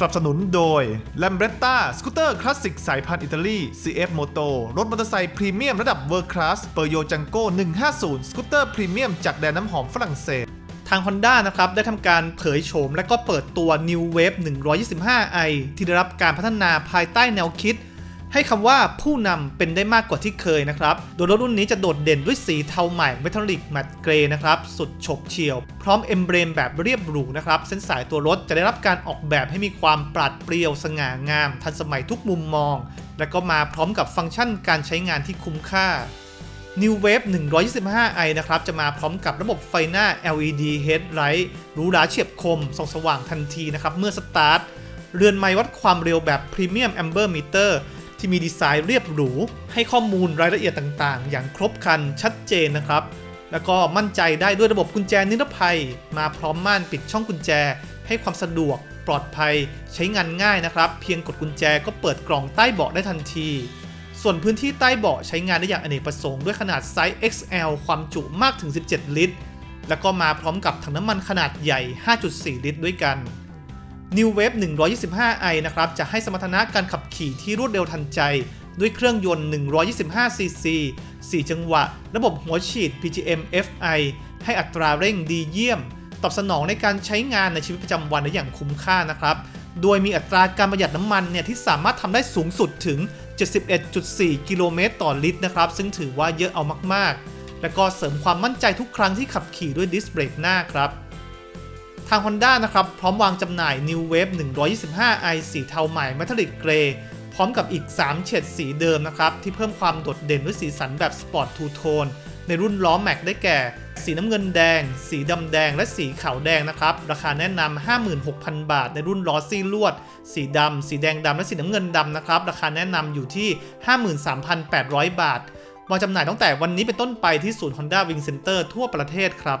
สนับสนุนโดย l a m b r e t t a สกูตเตอร์คลาสสิกสายพันธุ์อิตาลี CF Moto รถมอเตอร์ไซค์พรีเมียมระดับเวอร์คลาสเปอร์โยจังโก้150 สกูตเตอร์พรีเมียมจากแดนน้ำหอมฝรั่งเศสทาง Honda นะครับ ได้ทำการเผยโฉมและก็เปิดตัว New Wave 125i ที่ได้รับการพัฒนาภายใต้แนวคิด ให้คำว่าผู้นำเป็นได้มากกว่าที่เคยนะครับ โดยรถรุ่นนี้จะโดดเด่นด้วยสีเทาใหม่เมทัลลิกแมตต์เกรย์นะครับ สุดฉบเฉี่ยว พร้อมเอมเบรมแบบเรียบหรูนะครับ เส้นสายตัวรถจะได้รับการออกแบบให้มีความปราดเปรียวสง่างาม ทันสมัยทุกมุมมอง และก็มาพร้อมกับฟังก์ชันการใช้งานที่คุ้มค่า New Wave 125i นะครับ จะมาพร้อมกับระบบไฟหน้า LED headlight หรูหราเฉียบคม ส่องสว่างทันทีนะครับ เมื่อสตาร์ท เรือนไม้วัดความเร็วแบบ Premium Amber Meter ที่มีดีไซน์เรียบหรู ให้ข้อมูลรายละเอียดต่างๆ อย่างครบครันชัดเจนนะครับ แล้วก็มั่นใจได้ด้วยระบบกุญแจนิรภัย มาพร้อมม่านปิดช่องกุญแจ ให้ความสะดวก ปลอดภัย ใช้งานง่ายนะครับ เพียงกดกุญแจก็เปิดกล่องใต้เบาะได้ทันที ส่วนพื้นที่ใต้เบาะใช้งานได้อย่างอเนกประสงค์ด้วยขนาดไซส์ XL ความจุมากถึง 17 ลิตร แล้วก็มาพร้อมกับถังน้ำมันขนาดใหญ่ 5.4 ลิตร ด้วยกัน New Wave 125i นะครับจะให้สมรรถนะการขับขี่ที่รวดเร็วทันใจ ด้วยเครื่องยนต์ 125cc 4 จังหวะ ระบบหัวฉีด PGM FI ให้อัตราเร่งดีเยี่ยม ตอบสนองในการใช้งานในชีวิตประจำวันได้อย่างคุ้มค่านะครับ โดยมีอัตราการประหยัดน้ำมันเนี่ยที่สามารถทำได้สูงสุดถึง 71.4 กิโลเมตรต่อลิตรนะครับ ซึ่งถือว่าเยอะเอามากๆ และก็เสริมความมั่นใจทุกครั้งที่ขับขี่ด้วยดิสเบรกหน้าครับ ทาง Honda นะครับ พร้อมวางจำหน่าย New Wave 125i สีเทาใหม่ Metallic Grey พร้อมกับอีก 3 เฉดสีเดิมนะครับ ที่เพิ่มความโดดเด่นด้วยสีสันแบบ Sport Two Tone ในรุ่นล้อแม็กได้แก่ สีน้ำเงินแดง สีดำแดง และสีขาวแดงนะครับ ราคาแนะนำ 56,000 บาท ในรุ่นล้อซี่ลวด สีดำ สีแดงดำ และสีน้ำเงินดำนะครับ ราคาแนะนำอยู่ที่ 53,800 บาทวางจำหน่ายตั้งแต่วันนี้เป็นต้นไปที่ศูนย์ Honda Wing Center ทั่วประเทศครับ